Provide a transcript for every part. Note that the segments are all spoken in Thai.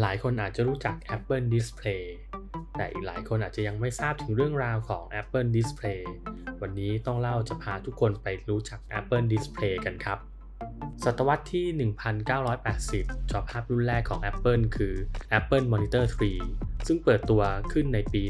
หลายคนอาจจะรู้จัก Apple Display แต่อีกหลายคนอาจจะยังไม่ทราบถึงเรื่องราวของ Apple Display วันนี้ต้องเล่าจะพาทุกคนไปรู้จัก Apple Display กันครับ ศตวรรษที่ 1980 จอภาพรุ่นแรกของ Apple คือ Apple Monitor 3 ซึ่งเปิดตัวขึ้นในปี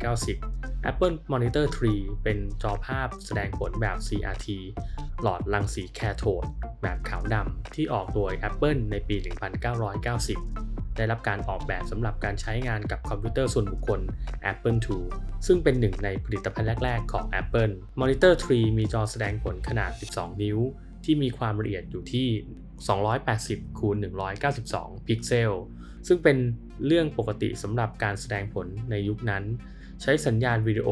1990 Apple Monitor 3 เป็นจอภาพแสดงผลแบบ CRT หลอดรังสีแคโทดแบบขาวดำที่ออกโดย Apple ในปี 1990 ได้รับการออกแบบสำหรับการใช้งานกับคอมพิวเตอร์ส่วนบุคคล Apple II ซึ่งเป็นหนึ่งในผลิตภัณฑ์แรก ๆ ของ Apple Monitor 3 มีจอแสดงผลขนาด 12 นิ้ว ที่มีความละเอียดอยู่ที่ 280คูณ192 พิกเซล ซึ่งเป็นเรื่องปกติสำหรับการแสดงผลในยุคนั้น ใช้สัญญาณวิดีโอ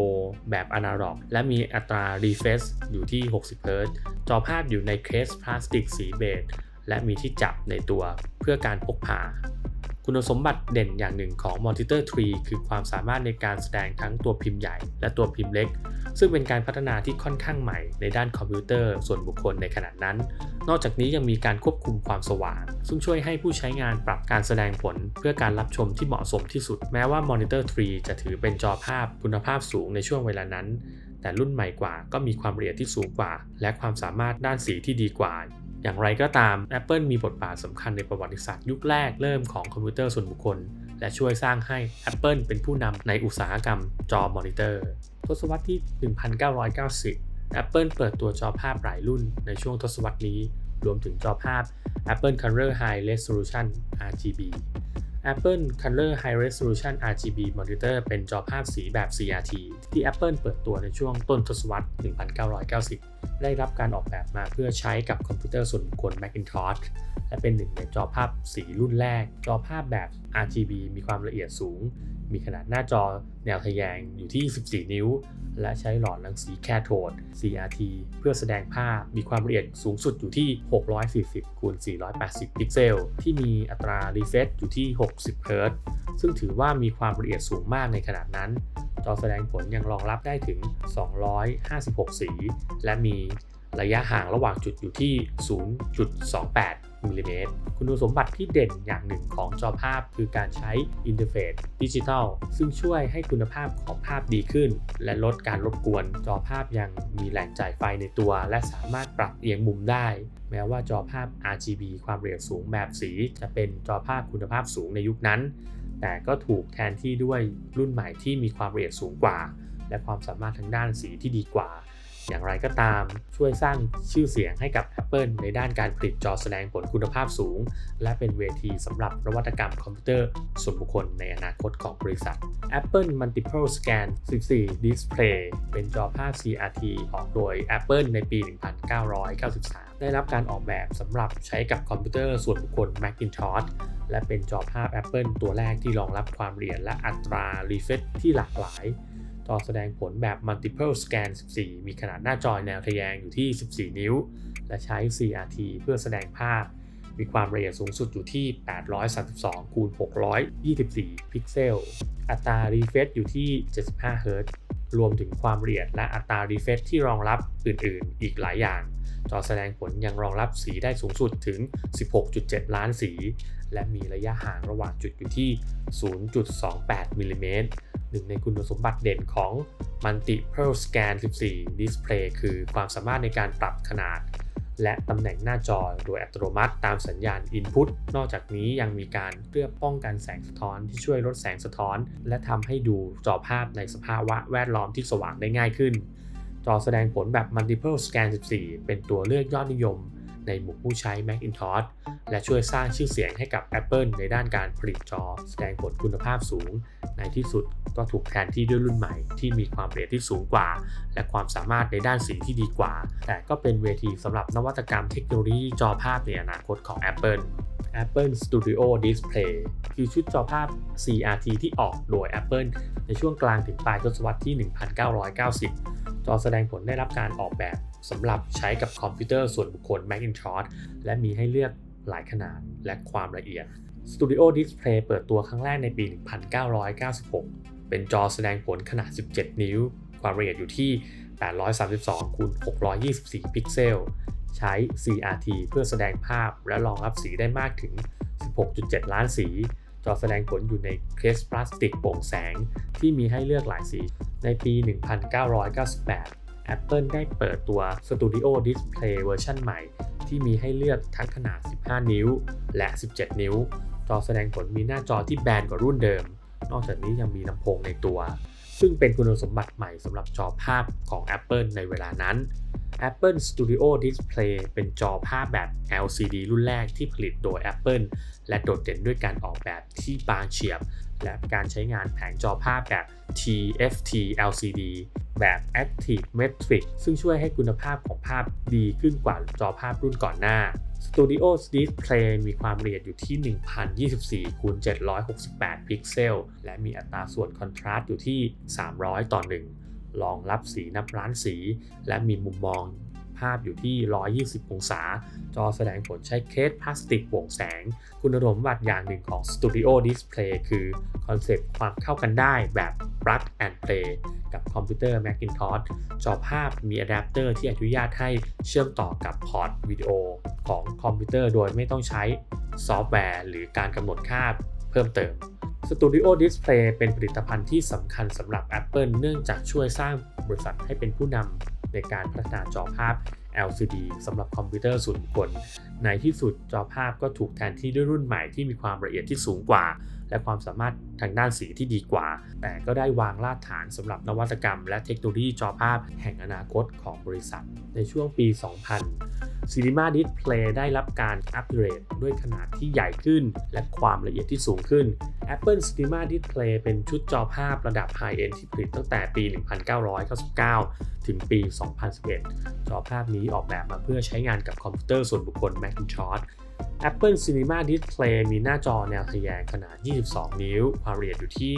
แบบอนาล็อก และมีอัตรา refresh อยู่ที่ 60 Hz จอภาพอยู่ในเคสพลาสติกสีเบจและมีที่จับในตัวเพื่อการพกพา คุณสมบัติเด่นอย่างหนึ่งของ Monitor 3 คือความสามารถในการแสดงทั้งตัวพิมพ์ใหญ่และตัวพิมพ์เล็ก ซึ่งเป็นการพัฒนาที่ค่อนข้างใหม่ในด้านคอมพิวเตอร์ส่วนบุคคลในขณะนั้น นอกจากนี้ยังมีการควบคุมความสว่าง ซึ่งช่วยให้ผู้ใช้งานปรับการแสดงผลเพื่อการรับชมที่เหมาะสมที่สุด แม้ว่า Monitor 3 จะถือเป็นจอภาพคุณภาพสูงในช่วงเวลานั้น แต่รุ่นใหม่กว่าก็มีความละเอียดที่สูงกว่า และความสามารถด้านสีที่ดีกว่า อย่างไรก็ตาม Apple มีบทบาทสำคัญในประวัติศาสตร์ยุคแรกเริ่มของคอมพิวเตอร์ส่วนบุคคล และช่วยสร้างให้ Apple เป็นผู้นำในอุตสาหกรรมจอมอนิเตอร์ ทศวรรษที่ 1990 Apple เปิดตัวจอภาพหลายรุ่นในช่วงทศวรรษนี้ รวมถึงจอภาพ Apple Color High Resolution RGB Apple Color High Resolution RGB Monitor เป็นจอภาพสีแบบ CRT ที่ Apple เปิดตัวในช่วงต้นทศวรรษ 1990 ได้รับการออกแบบมาเพื่อใช้กับคอมพิวเตอร์ส่วนบุคคล Macintosh และเป็นหนึ่งในจอภาพสีรุ่นแรก จอภาพแบบ RGB มีความละเอียดสูง มีขนาดหน้าจอแนวทะแยงอยู่ที่ 14 นิ้ว และใช้หลอดรังสีแคโทด CRT เพื่อแสดงภาพมีความละเอียดสูงสุดอยู่ที่ 640คูณ480 พิกเซล ที่มีอัตรา refresh อยู่ที่ 60 Hz ซึ่งถือว่ามีความละเอียดสูงมากในขนาดนั้น จอแสดงผลยังรองรับได้ถึง 256 สี และมีระยะห่างระหว่างจุดอยู่ที่ 0.28มิลลิเมตร คุณสมบัติที่เด่นอย่างหนึ่งของจอภาพคือการใช้อินเทอร์เฟซดิจิทัลซึ่งช่วยให้คุณภาพของภาพดีขึ้น และลดการรบกวน จอภาพยังมีแหล่งจ่ายไฟในตัว และสามารถปรับเอียงมุมได้ แม้ว่าจอภาพ RGB ความละเอียดสูงแบบสี จะเป็นจอภาพคุณภาพสูงในยุคนั้น แต่ก็ถูกแทนที่ด้วยรุ่นใหม่ที่มีความละเอียดสูงกว่า และความสามารถทางด้านสีที่ดีกว่า อย่างไรก็ตามช่วยสร้างชื่อเสียงให้กับ Apple ในด้านการผลิตจอแสดงผลคุณภาพสูง และเป็นเวทีสำหรับนวัตกรรมคอมพิวเตอร์ส่วนบุคคลในอนาคตของบริษัท Apple Multiple Scan 14 Display เป็นจอภาพ CRT ออกโดย Apple ในปี 1993 ได้รับการออกแบบสำหรับใช้กับคอมพิวเตอร์ส่วนบุคคล Macintosh และเป็นจอภาพ Apple ตัวแรกที่รองรับความเอียดและอัตรา refresh ที่หลากหลาย จอแสดงผลแบบ Multiple Scan 14 มีขนาดหน้าจอแนวทะแยงอยู่ที่ 14 นิ้ว และใช้ CRT เพื่อแสดงภาพ มีความละเอียดสูงสุดอยู่ที่ 832 คูณ 624 พิกเซล อัตรา refresh อยู่ที่ 75 Hz รวมถึงความละเอียดและอัตรา refresh ที่รองรับอื่นๆ อีกหลายอย่าง จอแสดงผลยังรองรับสีได้สูงสุดถึง 16.7 ล้านสี และมีระยะห่างระหว่างจุดอยู่ที่ 0.28 มิลลิเมตรหนึ่งในคุณสมบัติเด่นของ Multiple Scan 14 Display คือความสามารถในการปรับขนาด และตำแหน่งหน้าจอโดยอัตโนมัติตามสัญญาณ Input นอกจากนี้ยังมีการเพื่อป้องกันแสงสะท้อนที่ช่วยลดแสงสะท้อน และทำให้ดูจอภาพในสภาวะแวดล้อมที่สว่างได้ง่ายขึ้น จอแสดงผลแบบ Multiple Scan 14 เป็นตัวเลือกยอดนิยมในหมู่ผู้ใช้ Macintosh และช่วยสร้างชื่อเสียงให้กับ Apple ในด้านการผลิตจอ แสดงผลคุณภาพสูง ในที่สุดก็ถูกแทนที่ด้วยรุ่นใหม่ที่มีความละเอียดที่สูงกว่า และความสามารถในด้านสีที่ดีกว่า แต่ก็เป็นเวทีสำหรับนวัตกรรมเทคโนโลยีจอภาพในอนาคตของ Apple Apple Studio Display คือชุดจอภาพ CRT ที่ออกโดย Apple ในช่วงกลางถึงปลายทศวรรษที่ 1990 จอแสดงผลได้รับการออกแบบสำหรับใช้กับคอมพิวเตอร์ส่วนบุคคล Macintosh และมีให้เลือกหลายขนาดและความละเอียด Studio Display เปิดตัวครั้งแรกในปี 1996 เป็นจอแสดงผลขนาด 17 นิ้ว ความละเอียดอยู่ที่ 832คูณ624 พิกเซล ใช้ CRT เพื่อแสดงภาพและรองรับสีได้มากถึง 16.7 ล้านสี จอแสดงผลอยู่ในเคสพลาสติกโปร่งแสงที่มีให้เลือกหลายสี ในปี 1998 Apple ได้เปิดตัว Studio Display เวอร์ชันใหม่ ที่มีให้เลือกทั้งขนาด 15 นิ้ว และ 17 นิ้ว จอแสดงผลมีหน้าจอที่แบนกว่ารุ่นเดิม นอกจากนี้ยังมีลำโพงในตัว ซึ่งเป็นคุณสมบัติใหม่สำหรับจอภาพของ Apple ในเวลานั้น Apple Studio Display เป็นจอภาพแบบ LCD รุ่นแรกที่ผลิตโดย Apple และโดดเด่นด้วยการออกแบบที่บางเฉียบ และการใช้งานแผงจอภาพแบบ TFT LCD แบบ Active Metric ซึ่งช่วยให้คุณภาพของภาพดีขึ้นกว่าจอภาพรุ่นก่อนหน้า Studio Display มีความละเอียดอยู่ที่ 1024คูณ768 พิกเซล และมีอัตราส่วนคอนทราสต์อยู่ที่ 300 ต่อ 1รองรับสีนับล้านสี และมีมุมมอง ภาพอยู่ที่ 120 องศา จอแสดงผลใช้เคสพลาสติกโปร่งแสง คุณสมบัติอย่างหนึ่งของ Studio Display คือคอนเซปต์ความเข้ากันได้แบบ plug and play กับคอมพิวเตอร์ Macintosh จอภาพมีอะแดปเตอร์ที่อนุญาตให้เชื่อมต่อกับพอร์ตวิดีโอของคอมพิวเตอร์โดยไม่ต้องใช้ซอฟต์แวร์ หรือการกำหนดค่าเพิ่มเติม Studio Display เป็นผลิตภัณฑ์ที่สำคัญสำหรับ Apple เนื่องจากช่วยสร้างบริษัทให้เป็นผู้นำ ในการพัฒนาจอภาพ LCD สำหรับคอมพิวเตอร์ส่วนบุคคลในที่สุดจอภาพก็ถูกแทนที่ด้วยรุ่นใหม่ที่มีความละเอียดที่สูงกว่า และความสามารถทางด้านสีที่ดีกว่า แต่ก็ได้วางรากฐานสำหรับนวัตกรรม และเทคโนโลยีจอภาพแห่งอนาคตของบริษัท ในช่วงปี 2000 Cinema Display ได้รับการอัปเกรดด้วยขนาดที่ใหญ่ขึ้น และความละเอียดที่สูงขึ้น Apple Cinema Display เป็นชุดจอภาพระดับ High End ที่ผลิตตั้งแต่ปี 1999 ถึงปี 2011 จอภาพนี้ออกแบบมาเพื่อใช้งานกับคอมพิวเตอร์ส่วนบุคคล Macintosh Apple Cinema Display มีหน้าจอแนวทะแยงขนาด 22 นิ้ว ความละเอียดอยู่ที่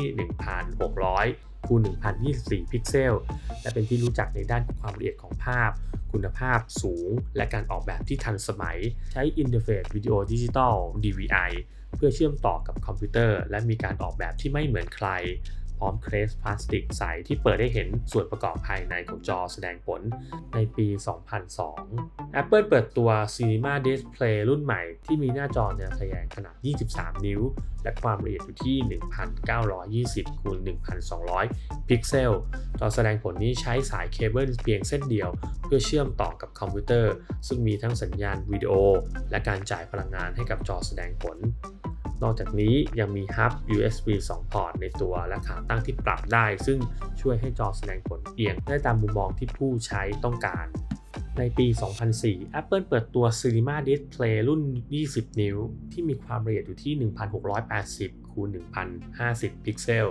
1,600คูณ1,024 พิกเซล และเป็นที่รู้จักในด้านความละเอียดของภาพ คุณภาพสูง และการออกแบบที่ทันสมัย ใช้อินเทอร์เฟซวิดีโอดิจิตอล DVI เพื่อเชื่อมต่อกับคอมพิวเตอร์ และมีการออกแบบที่ไม่เหมือนใคร พร้อมเคสพลาสติกใสที่เปิดให้เห็นส่วนประกอบภายในของจอแสดงผลในปี 2002 Apple เปิดตัว Cinema Display รุ่นใหม่ที่มีหน้าจอแนวทะแยงขนาด 23 นิ้ว และความละเอียดอยู่ที่ 1,920คูณ1,200 พิกเซล จอแสดงผลนี้ใช้สายเคเบิลเพียงเส้นเดียว เพื่อเชื่อมต่อกับคอมพิวเตอร์ ซึ่งมีทั้งสัญญาณวิดีโอ และการจ่ายพลังงานให้กับจอแสดงผล นอกจากนี้ยังมีฮับ USB 2 พอร์ตในตัวและขาตั้งที่ปรับได้ ซึ่งช่วยให้จอแสดงผลเอียงได้ตามมุมมองที่ผู้ใช้ต้องการในปี 2004 Apple เปิดตัว Cinema Display รุ่น 20 นิ้ว ที่มีความละเอียดอยู่ที่ 1680คูณ1050 พิกเซล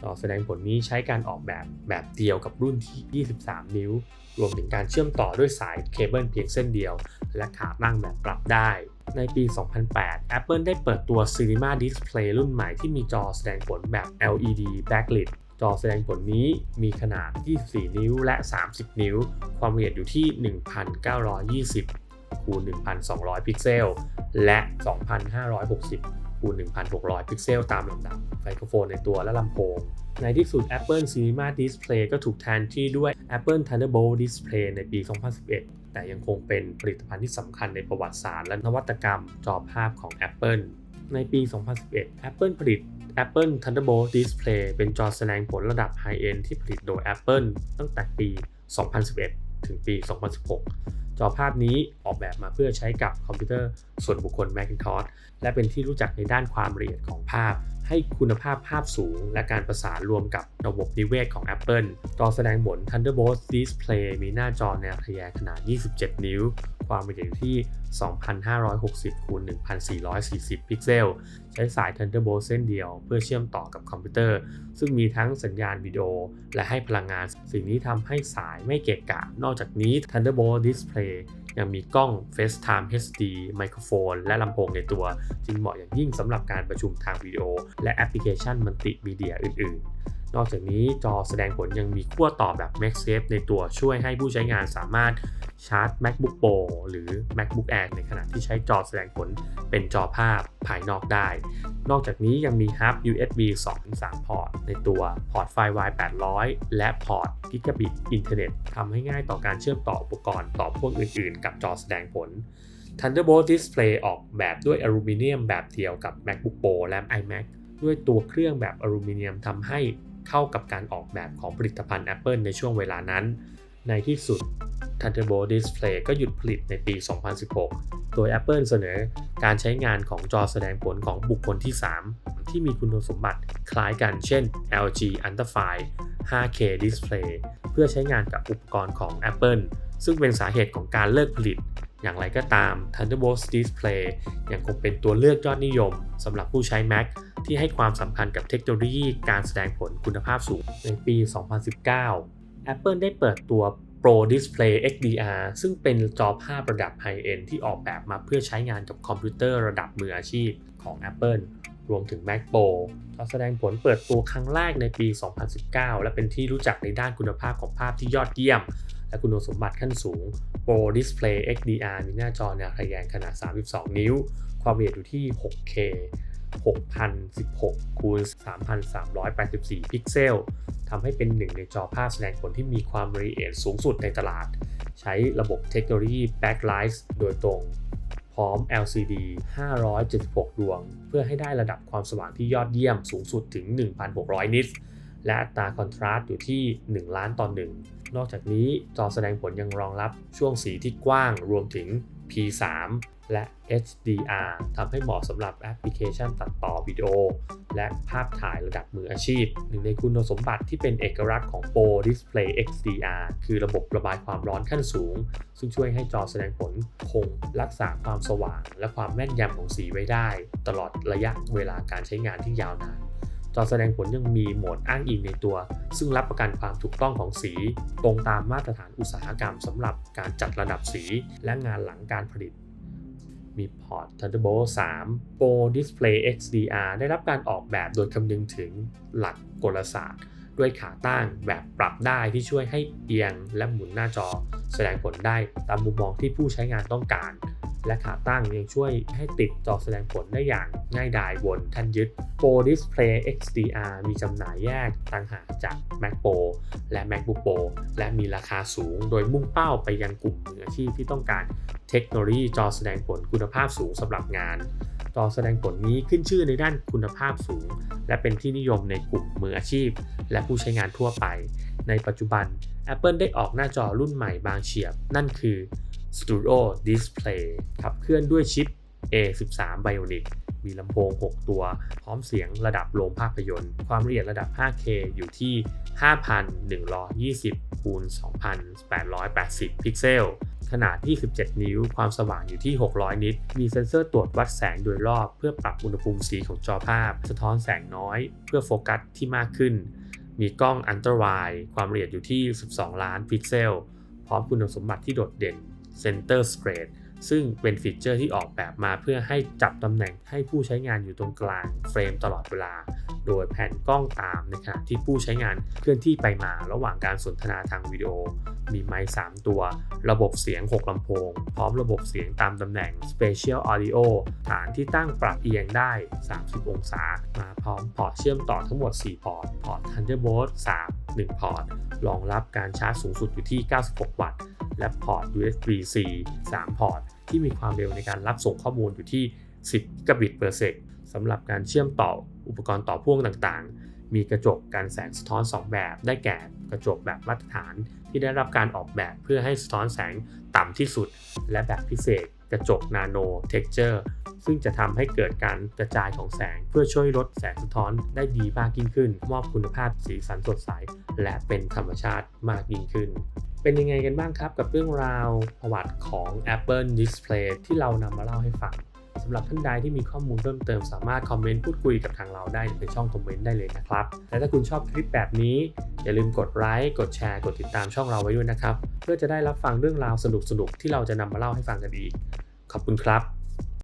จอแสดงผลนี้ใช้การออกแบบแบบเดียวกับรุ่นที่ 23 นิ้ว รวมถึงการเชื่อมต่อด้วยสายเคเบิลเพียงเส้นเดียว และขาตั้งแบบปรับได้ ในปี 2008 Apple ได้เปิดตัว Cinema Display รุ่นใหม่ที่มีจอแสดงผลแบบ LED backlit จอแสดงผลนี้มีขนาด 24 นิ้วและ 30 นิ้ว ความละเอียดอยู่ที่ 1,920 คูณ 1,200 พิกเซล และ 2,560 คูณ 1,600 พิกเซลตามลำดับไมโครโฟนในตัวและลำโพง ในที่สุด Apple Cinema Display ก็ถูกแทนที่ด้วย Apple Thunderbolt Display ในปี 2011 แต่ยังคงเป็นผลิตภัณฑ์ที่สำคัญในประวัติศาสตร์และนวัตกรรมจอภาพของ Apple ในปี 2011 Apple ผลิต Apple Thunderbolt Display เป็นจอแสดงผลระดับ High End ที่ผลิตโดย Apple ตั้งแต่ปี 2011 ถึงปี 2016 จอภาพนี้ออกแบบมาเพื่อใช้กับคอมพิวเตอร์ส่วนบุคคล Macintosh และเป็นที่รู้จักในด้านความละเอียดของภาพ ให้คุณภาพภาพสูง และการประสานรวมกับระบบนิเวศของ Apple จอแสดงบน Thunderbolt Display มีหน้าจอแนวทะแยงขนาด 27 นิ้ว ความละเอียดอยู่ที่ 2,560คูณ1,440 พิกเซล ใช้สาย Thunderbolt เส้นเดียว เพื่อเชื่อมต่อกับคอมพิวเตอร์ ซึ่งมีทั้งสัญญาณวิดีโอ และให้พลังงาน สิ่งนี้ทำให้สายไม่เกะกะ นอกจากนี้ Thunderbolt Display ยังมีกล้อง FaceTime HD ไมโครโฟน และลำโพงในตัว จึงเหมาะอย่างยิ่งสำหรับการประชุมทางวิดีโอ และแอปพลิเคชันมัลติมีเดียอื่น ๆนอกจากนี้จอแสดงผลยังมีขั้วต่อแบบ MagSafe ในตัวช่วยให้ผู้ใช้งานสามารถ ชาร์จ MacBook Pro หรือ MacBook Air ในขณะที่ใช้จอแสดงผลเป็นจอภาพภายนอกได้ นอกจากนี้ยังมีฮับ USB 2-3 พอร์ต ในตัวพอร์ตไฟ Y 800 และพอร์ต Gigabit อินเทอร์เน็ตทำให้ง่ายต่อการเชื่อมต่ออุปกรณ์ต่อพวกอื่นๆ กับจอแสดงผล Thunderbolt Display ออกแบบด้วยอลูมิเนียมแบบเดียวกับ MacBook Pro และ iMac ด้วยตัวเครื่องแบบอลูมิเนียมทำให้เข้ากับการออกแบบของผลิตภัณฑ์ Apple ในช่วงเวลานั้น ในที่สุด Thunderbolt Display ก็หยุดผลิตในปี 2016 โดย Apple เสนอการใช้งานของจอแสดงผลของบุคคลที่ 3 ที่มีคุณสมบัติคล้ายกันเช่น LG Ultrafine 5K Display เพื่อใช้งานกับอุปกรณ์ของ Apple ซึ่งเป็นสาเหตุของการเลิกผลิต อย่างไรก็ตาม Thunderbolt Display ยังคงเป็นตัวเลือกยอดนิยมสำหรับผู้ใช้ Mac ที่ให้ความสำคัญกับเทคโนโลยีการแสดงผลคุณภาพสูงในปี 2019 Apple ได้เปิดตัว Pro Display XDR ซึ่งเป็นจอภาพระดับไฮเอนที่ออกแบบมาเพื่อใช้งานกับคอมพิวเตอร์ระดับมืออาชีพของ Apple รวมถึง Mac Pro จอแสดงผลเปิดตัวครั้งแรกในปี 2019 และเป็นที่รู้จักในด้านคุณภาพของภาพที่ยอดเยี่ยม และคุณสมบัติขั้นสูง Pro Display XDR มีหน้าจอแนวทะแยงขนาด 32 นิ้ว ความละเอียดอยู่ที่ 6K 6016คูณ3384 พิกเซล ทำให้เป็นหนึ่งในจอภาพแสดงผลที่มีความละเอียดสูงสุดในตลาด ใช้ระบบเทคโนโลยี Backlight โดยตรง พร้อม LCD 576 ดวง เพื่อให้ได้ระดับความสว่างที่ยอดเยี่ยมสูงสุดถึง 1,600 นิตและอัตราคอนทราสต์อยู่ที่ 1 ล้านต่อ1นอกจากนี้จอแสดงผลยังรองรับช่วงสีที่กว้างรวมถึง P3 และ HDR ทำให้เหมาะสำหรับแอปพลิเคชันตัดต่อวิดีโอ และภาพถ่ายระดับมืออาชีพ หนึ่งในคุณสมบัติที่เป็นเอกลักษณ์ของ Pro Display XDR คือระบบระบายความร้อนขั้นสูง ซึ่งช่วยให้จอแสดงผลคงรักษาความสว่าง และความแม่นยำของสีไว้ได้ ตลอดระยะเวลาการใช้งานที่ยาวนานจอแสดงผลยังมีโหมดอ้างอิงในตัว ซึ่งรับประกันความถูกต้องของสี ตรงตามมาตรฐานอุตสาหกรรมสำหรับการจัดระดับสี และงานหลังการผลิต มีพอร์ต Thunderbolt 3 Pro Display XDR ได้รับการออกแบบโดยคำนึงถึงหลักกลศาสตร์ ด้วยขาตั้งแบบปรับได้ที่ช่วยให้เอียงและหมุนหน้าจอ แสดงผลได้ตามมุมมองที่ผู้ใช้งานต้องการ และขาตั้งยังช่วยให้ติดจอแสดงผลได้อย่างง่ายดายบนแท่นยึด Pro Display XDR มีจำหน่ายแยกต่างหากจาก Mac Pro และ MacBook Pro และมีราคาสูง โดยมุ่งเป้าไปยังกลุ่มมืออาชีพที่ต้องการเทคโนโลยีจอแสดงผลคุณภาพสูงสำหรับงาน จอแสดงผลนี้ขึ้นชื่อในด้านคุณภาพสูง และเป็นที่นิยมในกลุ่มมืออาชีพ และผู้ใช้งานทั่วไป ในปัจจุบัน Apple ได้ออกหน้าจอรุ่นใหม่บางเฉียบ นั่นคือ Studio Display ขับเคลื่อนด้วยชิป A13 Bionic มีลำโพง 6 ตัว พร้อมเสียงระดับโรงภาพยนตร์ ความละเอียดระดับ 5K อยู่ที่ 5,120คูณ2,880 พิกเซล ขนาด 27 นิ้ว ความสว่างอยู่ที่ 600 นิต มีเซ็นเซอร์ตรวจวัดแสงโดยรอบ เพื่อปรับอุณหภูมิสีของจอภาพ สะท้อนแสงน้อย เพื่อโฟกัสที่มากขึ้น มีกล้องอันตรายความละเอียดอยู่ที่ 12 ล้านพิกเซล พร้อมคุณสมบัติที่โดดเด่น Center Spread ซึ่งเป็นฟีเจอร์ที่ออกแบบมาเพื่อให้จับตำแหน่งให้ผู้ใช้งานอยู่ตรงกลางเฟรมตลอดเวลา โดยแผ่นกล้องตามในขณะที่ผู้ใช้งานเคลื่อนที่ไปมาระหว่างการสนทนาทางวิดีโอ มีไมค์3ตัว ระบบเสียง 6ลำโพง พร้อมระบบเสียงตามตำแหน่ง Spatial Audio ฐานที่ตั้งปรับเอียงได้ 30 องศา มาพร้อมพอร์ตเชื่อมต่อทั้งหมด 4 พอร์ต พอร์ต Thunderbolt 3 1 พอร์ต รองรับการชาร์จสูงสุดอยู่ที่ 96 วัตต์ และพอร์ต USB-C 3 พอร์ต ที่มีความเร็วในการรับส่งข้อมูลอยู่ที่ 10กบิตเปอร์เซกสำหรับการเชื่อมต่ออุปกรณ์ต่อพ่วงต่างๆ มีกระจกกันแสงสะท้อน 2 แบบ ได้แก่กระจกแบบมาตรฐานที่ได้รับการออกแบบเพื่อให้สะท้อนแสงต่ำที่สุด และแบบพิเศษ กระจกนาโนเท็กเจอร์ซึ่งจะทำให้เกิดการกระจายของแสงเพื่อช่วยลดแสงสะท้อนได้ดีมากยิ่งขึ้น มอบคุณภาพสีสันสดใส และเป็นธรรมชาติมากยิ่งขึ้น เป็นยังไงกันบ้างครับกับเรื่องราวประวัติของ Apple Display ที่เรานำมาเล่าให้ฟังสำหรับท่านใดที่มีข้อมูลเพิ่มเติมสามารถคอมเมนต์พูดคุยกับทางเราได้ในช่องคอมเมนต์ได้เลยนะครับ และถ้าคุณชอบคลิปแบบนี้ อย่าลืมกดไลค์กดแชร์กดติดตามช่องเราไว้ด้วยนะครับ เพื่อจะได้รับฟังเรื่องราวสนุกๆที่เราจะนำมาเล่าให้ฟังกันอีก ขอบคุณครับ